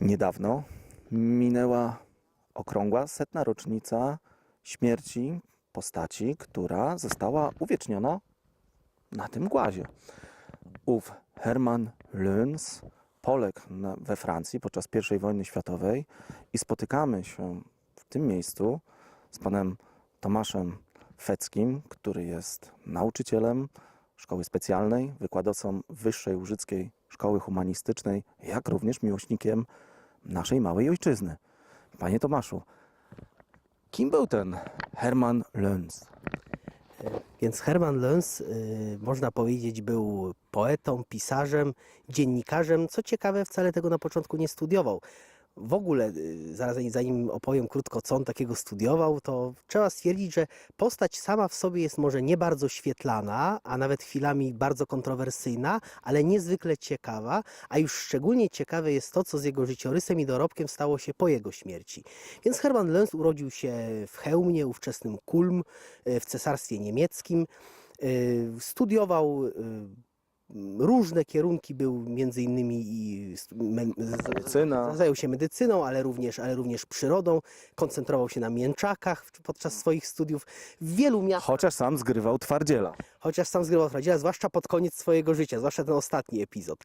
Niedawno minęła okrągła setna rocznica śmierci postaci, która została uwieczniona na tym głazie. Ów Hermann Löns poległ na, we Francji podczas I wojny światowej i spotykamy się w tym miejscu z panem Tomaszem Feckim, który jest nauczycielem szkoły specjalnej, wykładowcą Wyższej Łużyckiej Szkoły Humanistycznej, jak również miłośnikiem naszej małej ojczyzny. Panie Tomaszu, kim był ten Hermann Löns? Więc Hermann Löns, y, można powiedzieć, był poetą, pisarzem, dziennikarzem. Co ciekawe, wcale tego na początku nie studiował. W ogóle, y, zaraz zanim opowiem krótko, co on takiego studiował, to trzeba stwierdzić, że postać sama w sobie jest może nie bardzo świetlana, a nawet chwilami bardzo kontrowersyjna, ale niezwykle ciekawa, a już szczególnie ciekawe jest to, co z jego życiorysem i dorobkiem stało się po jego śmierci. Więc Hermann Löns urodził się w Chełmie, ówczesnym Kulm, y, w Cesarstwie Niemieckim. Y, Studiował różne kierunki, był między innymi i Medycyna. Zajął się medycyną, ale również, ale również przyrodą. Koncentrował się na mięczakach podczas swoich studiów. W wielu miastach, Chociaż sam zgrywał twardziela. chociaż sam zgrywał Radziela, zwłaszcza pod koniec swojego życia, zwłaszcza ten ostatni epizod.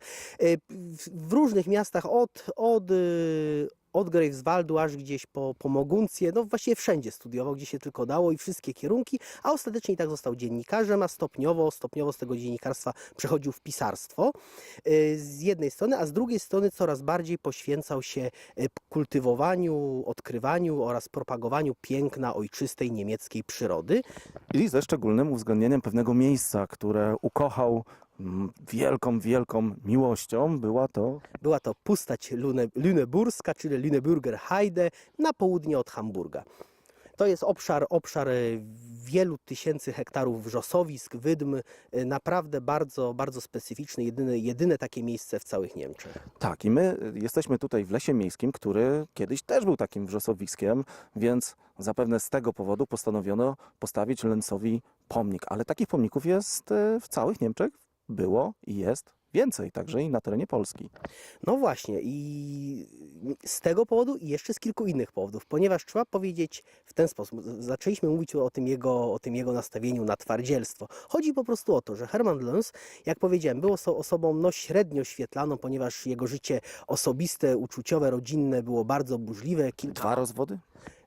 Y, W, w różnych miastach od, od, y, od Greifswaldu aż gdzieś po, po Moguncję, no właściwie wszędzie studiował, gdzie się tylko dało i wszystkie kierunki, a ostatecznie i tak został dziennikarzem, a stopniowo, stopniowo z tego dziennikarstwa przechodził w pisarstwo y, z jednej strony, a z drugiej strony coraz bardziej poświęcał się y, kultywowaniu, odkrywaniu oraz propagowaniu piękna ojczystej niemieckiej przyrody. I ze szczególnym uwzględnieniem pewnego miejsca, które ukochał wielką, wielką miłością. Była to Była to pustać Lune, Lüneburska, czyli Lüneburger Heide na południe od Hamburga. To jest obszar, obszar e, wielu tysięcy hektarów wrzosowisk, wydm, e, naprawdę bardzo, bardzo specyficzny, jedyne, jedyne takie miejsce w całych Niemczech. Tak, i my jesteśmy tutaj w Lesie Miejskim, który kiedyś też był takim wrzosowiskiem, więc zapewne z tego powodu postanowiono postawić Lensowi pomnik. Ale takich pomników jest e, w całych Niemczech, było i jest więcej, także i na terenie Polski. No właśnie, i z tego powodu i jeszcze z kilku innych powodów, ponieważ trzeba powiedzieć w ten sposób, zaczęliśmy mówić o tym jego, o tym jego nastawieniu na twardzielstwo. Chodzi po prostu o to, że Hermann Löns, jak powiedziałem, był oso- osobą no, średnio świetlaną, ponieważ jego życie osobiste, uczuciowe, rodzinne było bardzo burzliwe. Kilka, Dwa rozwody?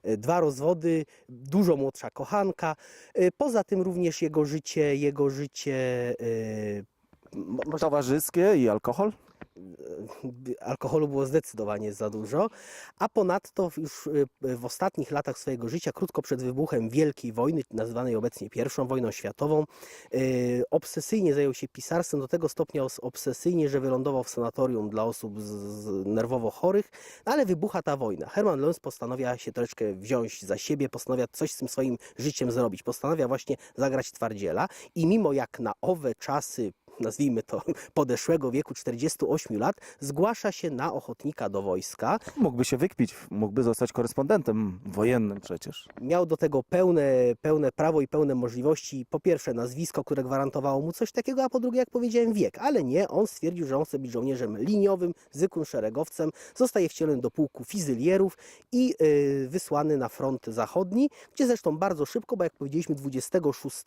E, dwa rozwody, dużo młodsza kochanka. E, Poza tym również jego życie, jego życie e, Towarzyskie i alkohol? alkoholu było zdecydowanie za dużo, a ponadto już y, w ostatnich latach swojego życia, krótko przed wybuchem Wielkiej Wojny, nazywanej obecnie I wojną światową, y, obsesyjnie zajął się pisarstwem, do tego stopnia obsesyjnie, że wylądował w sanatorium dla osób z, nerwowo chorych, no ale wybucha ta wojna. Hermann Löns postanawia się troszeczkę wziąć za siebie, postanawia coś z tym swoim życiem zrobić, postanawia właśnie zagrać twardziela i mimo jak na owe czasy nazwijmy to, podeszłego wieku 48 lat, zgłasza się na ochotnika do wojska. Mógłby się wykpić, mógłby zostać korespondentem wojennym przecież. Miał do tego pełne, pełne prawo i pełne możliwości. Po pierwsze nazwisko, które gwarantowało mu coś takiego, a po drugie, jak powiedziałem, wiek. Ale nie, on stwierdził, że on chce być żołnierzem liniowym, zwykłym szeregowcem. Zostaje wcielony do pułku fizylierów i y, wysłany na front zachodni, gdzie zresztą bardzo szybko, bo jak powiedzieliśmy 26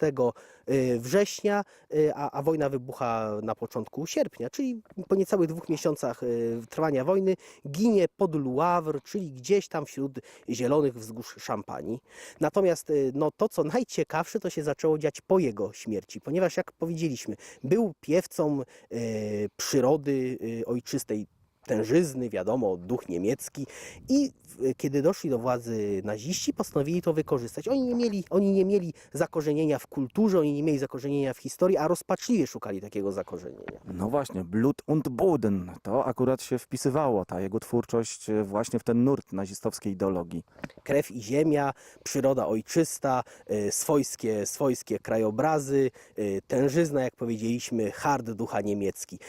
y, września, y, a, a wojna wybucha na początku sierpnia, czyli po niecałych dwóch miesiącach y, trwania wojny, ginie pod Luawr, czyli gdzieś tam wśród zielonych wzgórz Szampanii. Natomiast y, no, to, co najciekawsze, to się zaczęło dziać po jego śmierci, ponieważ jak powiedzieliśmy, był piewcą y, przyrody ojczystej, tężyzny, wiadomo, duch niemiecki i kiedy doszli do władzy naziści, postanowili to wykorzystać. Oni nie mieli, oni nie mieli zakorzenienia w kulturze, oni nie mieli zakorzenienia w historii, a rozpaczliwie szukali takiego zakorzenienia. No właśnie, Blut und Boden, to akurat się wpisywało, ta jego twórczość e, właśnie w ten nurt nazistowskiej ideologii. krew i ziemia, przyroda ojczysta, y, swojskie, swojskie krajobrazy, y, tężyzna, jak powiedzieliśmy, hard ducha niemiecki.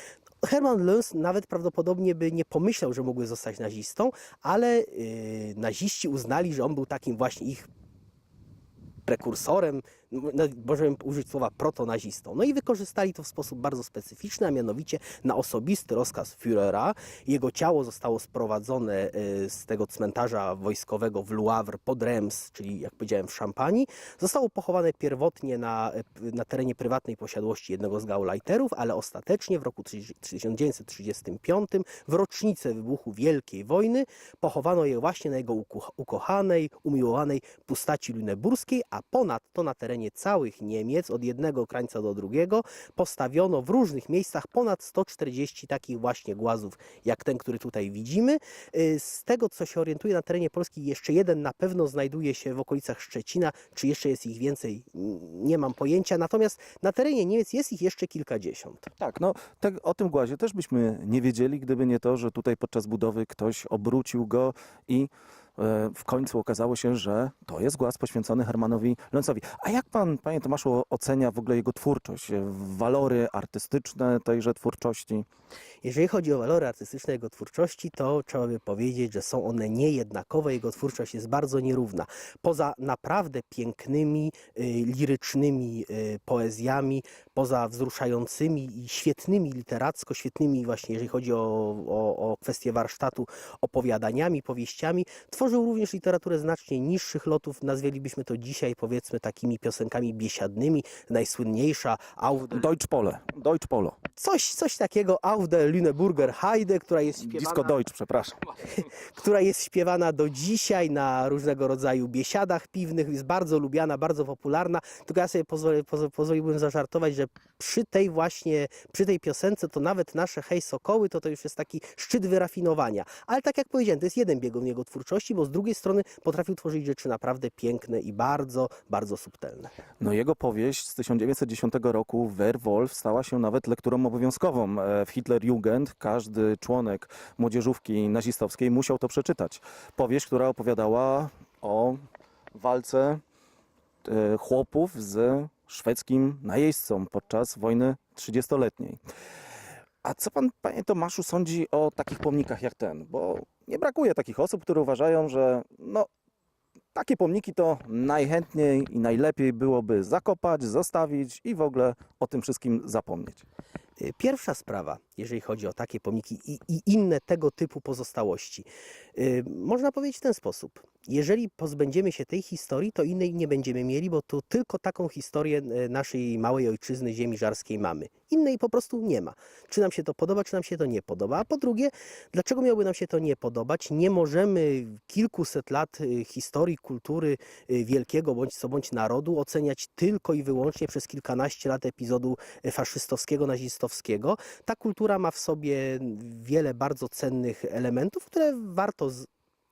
Hermann Löns nawet prawdopodobnie by nie pomyślał, że mógłby zostać nazistą, ale y, naziści uznali, że on był takim właśnie ich prekursorem, możemy użyć słowa protonazistą. No i wykorzystali to w sposób bardzo specyficzny, a mianowicie na osobisty rozkaz Führera. Jego ciało zostało sprowadzone y, z tego cmentarza wojskowego w Luavre pod Reims, czyli jak powiedziałem w Szampanii. Zostało pochowane pierwotnie na, y, na terenie prywatnej posiadłości jednego z Gauleiterów, ale ostatecznie w roku 1935, w rocznicę wybuchu Wielkiej Wojny, pochowano je właśnie na jego uko- ukochanej, umiłowanej pustaci luneburskiej, a ponadto na terenie całych Niemiec, od jednego krańca do drugiego, postawiono w różnych miejscach ponad 140 takich właśnie głazów, jak ten, który tutaj widzimy. Y, Z tego, co się orientuje na terenie Polski, jeszcze jeden na pewno znajduje się w okolicach Szczecina, czy jeszcze jest ich więcej, nie mam pojęcia. Natomiast na terenie Niemiec jest ich jeszcze kilkadziesiąt. Tak, no te, o tym głazie też byśmy nie wiedzieli, gdyby nie to, że tutaj podczas budowy ktoś obrócił go i w końcu okazało się, że to jest głaz poświęcony Hermanowi Lencowi. A jak pan, panie Tomaszu, ocenia w ogóle jego twórczość, e, walory artystyczne tejże twórczości? Jeżeli chodzi o walory artystyczne jego twórczości, to trzeba by powiedzieć, że są one niejednakowe. Jego twórczość jest bardzo nierówna. Poza naprawdę pięknymi, y, lirycznymi poezjami, poza wzruszającymi i świetnymi literacko, świetnymi właśnie, jeżeli chodzi o, o, o kwestię warsztatu, opowiadaniami, powieściami, tworzył również literaturę znacznie niższych lotów. Nazwalibyśmy to dzisiaj, powiedzmy, takimi piosenkami biesiadnymi. Najsłynniejsza Auf der Deutsch Pole, Deutsch Polo, coś, coś takiego Auf der Lüneburger Heide, która jest disco śpiewana, Deutsch, przepraszam. która jest śpiewana do dzisiaj na różnego rodzaju biesiadach piwnych, jest bardzo lubiana, bardzo popularna. Tylko ja sobie pozwolę, pozwoliłbym zażartować, że przy tej właśnie, przy tej piosence to nawet nasze hej sokoły, to to już jest taki szczyt wyrafinowania. Ale tak jak powiedziałem, to jest jeden biegun jego twórczości, bo z drugiej strony potrafił tworzyć rzeczy naprawdę piękne i bardzo, bardzo subtelne. No jego powieść z 1910 roku Werwolf stała się nawet lekturą obowiązkową e, w Hitlerjugend. Każdy członek młodzieżówki nazistowskiej musiał to przeczytać. Powieść, która opowiadała o walce e, chłopów z szwedzkim najeźdźcą podczas wojny 30-letniej. A co pan, panie Tomaszu, sądzi o takich pomnikach jak ten? Bo nie brakuje takich osób, które uważają, że no, takie pomniki to najchętniej i najlepiej byłoby zakopać, zostawić i w ogóle o tym wszystkim zapomnieć. Y, Pierwsza sprawa, jeżeli chodzi o takie pomniki i, i inne tego typu pozostałości, y, można powiedzieć w ten sposób. Jeżeli pozbędziemy się tej historii, to innej nie będziemy mieli, bo tu tylko taką historię y, naszej małej ojczyzny, ziemi żarskiej mamy. Innej po prostu nie ma. Czy nam się to podoba, czy nam się to nie podoba. A po drugie, dlaczego miałoby nam się to nie podobać? Nie możemy kilkuset lat historii, kultury wielkiego bądź co bądź narodu oceniać tylko i wyłącznie przez kilkanaście lat epizodu faszystowskiego, nazistowskiego. Ta kultura ma w sobie wiele bardzo cennych elementów, które warto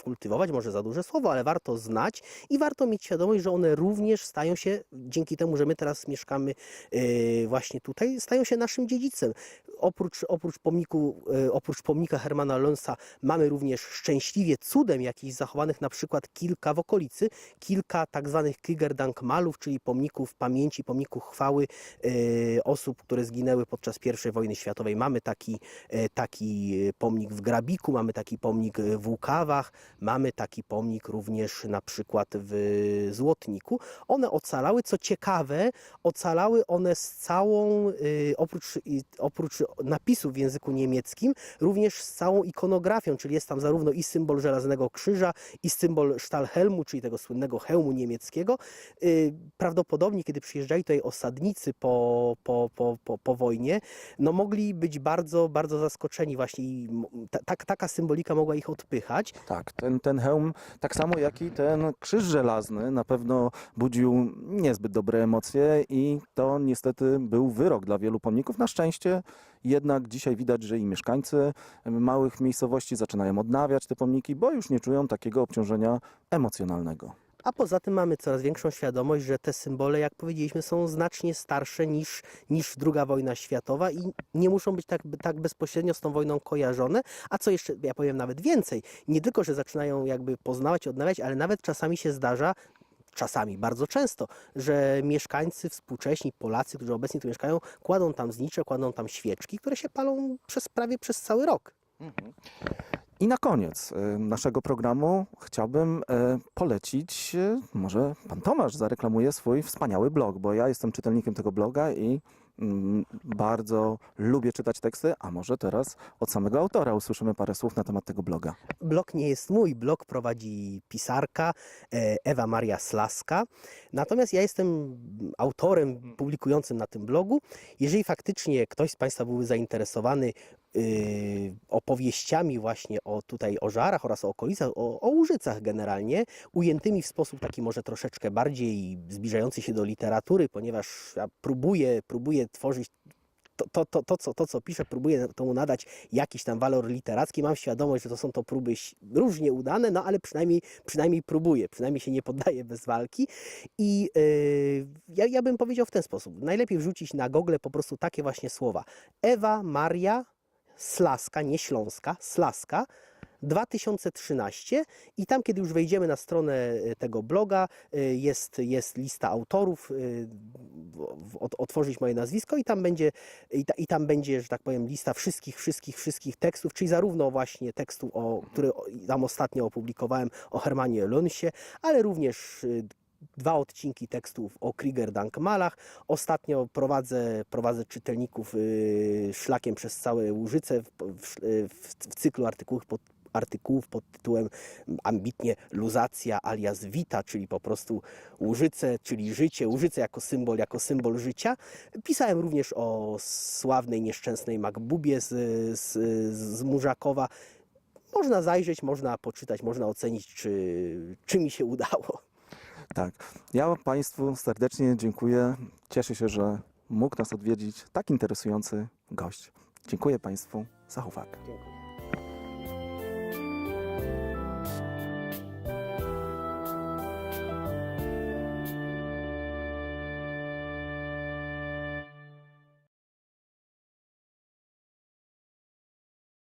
kultywować, może za duże słowo, ale warto znać i warto mieć świadomość, że one również stają się, dzięki temu, że my teraz mieszkamy yy, właśnie tutaj, stają się naszym dziedzictwem. Oprócz, oprócz, pomniku, yy, oprócz pomnika Hermana Lonsa mamy również szczęśliwie cudem jakichś zachowanych na przykład kilka w okolicy, kilka tak zwanych Kriegerdankmalów, czyli pomników pamięci, pomników chwały yy, osób, które zginęły podczas I wojny światowej. Mamy taki, taki pomnik w Grabiku, mamy taki pomnik w Łukawach, mamy taki pomnik również na przykład w Złotniku. One ocalały, co ciekawe, ocalały one z całą, y, oprócz, oprócz napisów w języku niemieckim, również z całą ikonografią, czyli jest tam zarówno i symbol żelaznego krzyża, i symbol Stahlhelmu, czyli tego słynnego hełmu niemieckiego. Y, Prawdopodobnie, kiedy przyjeżdżali tutaj osadnicy po, po, po, po, po wojnie, no mogli być bardzo, bardzo zaskoczeni właśnie i ta, tak- taka symbolika mogła ich odpychać. Tak, ten, ten hełm, tak samo jak i ten krzyż żelazny, na pewno budził niezbyt dobre emocje i to niestety był wyrok dla wielu pomników. Na szczęście jednak dzisiaj widać, że i mieszkańcy małych miejscowości zaczynają odnawiać te pomniki, bo już nie czują takiego obciążenia emocjonalnego. A poza tym mamy coraz większą świadomość, że te symbole, jak powiedzieliśmy, są znacznie starsze niż, niż II wojna światowa i nie muszą być tak, tak bezpośrednio z tą wojną kojarzone. A co jeszcze, ja powiem nawet więcej, nie tylko, że zaczynają jakby poznawać, odnawiać, ale nawet czasami się zdarza, czasami, bardzo często, że mieszkańcy współcześni, Polacy, którzy obecnie tu mieszkają, kładą tam znicze, kładą tam świeczki, które się palą przez prawie przez cały rok. I na koniec e, naszego programu chciałbym e, polecić, e, może pan Tomasz zareklamuje swój wspaniały blog, bo ja jestem czytelnikiem tego bloga i mm, bardzo lubię czytać teksty, a może teraz od samego autora usłyszymy parę słów na temat tego bloga. Blog nie jest mój, blog prowadzi pisarka Ewa Maria Slaska. Natomiast ja jestem autorem publikującym na tym blogu. Jeżeli faktycznie ktoś z Państwa byłby zainteresowany y, opowieściami właśnie o tutaj o żarach oraz o okolicach, o, o Łużycach generalnie, ujętymi w sposób taki może troszeczkę bardziej zbliżający się do literatury, ponieważ ja próbuję, próbuję tworzyć to, to, to, to, co, to, co piszę, próbuję temu nadać jakiś tam walor literacki. Mam świadomość, że to są to próby różnie udane, no ale przynajmniej, przynajmniej próbuję, przynajmniej się nie poddaję bez walki. I yy, ja, ja bym powiedział w ten sposób. Najlepiej wrzucić na Google po prostu takie właśnie słowa. Ewa Maria Slaska, nie Śląska, Slaska. 2013 i tam, kiedy już wejdziemy na stronę e, tego bloga, e, jest, jest lista autorów, ot- otworzyć moje nazwisko i tam będzie i, ta, I tam będzie, że tak powiem, lista wszystkich, wszystkich, wszystkich tekstów, czyli zarówno właśnie tekstu, o, który tam ostatnio opublikowałem o Hermanie Lunsie, ale również y, dwa odcinki tekstów o Krieger Dankmalach. Ostatnio prowadzę, prowadzę czytelników y, szlakiem przez całe Łużyce w, w, w, w cyklu artykułów pod, artykułów pod tytułem ambitnie Luzacja alias Vita, czyli po prostu Łużyce, czyli życie, Łużyce jako symbol, jako symbol życia. Pisałem również o sławnej, nieszczęsnej Makbubie z, z, z Murzakowa. Można zajrzeć, można poczytać, można ocenić, czy, czy mi się udało. Tak, ja Państwu serdecznie dziękuję. Cieszę się, że mógł nas odwiedzić tak interesujący gość. Dziękuję Państwu za uwagę. Dziękuję.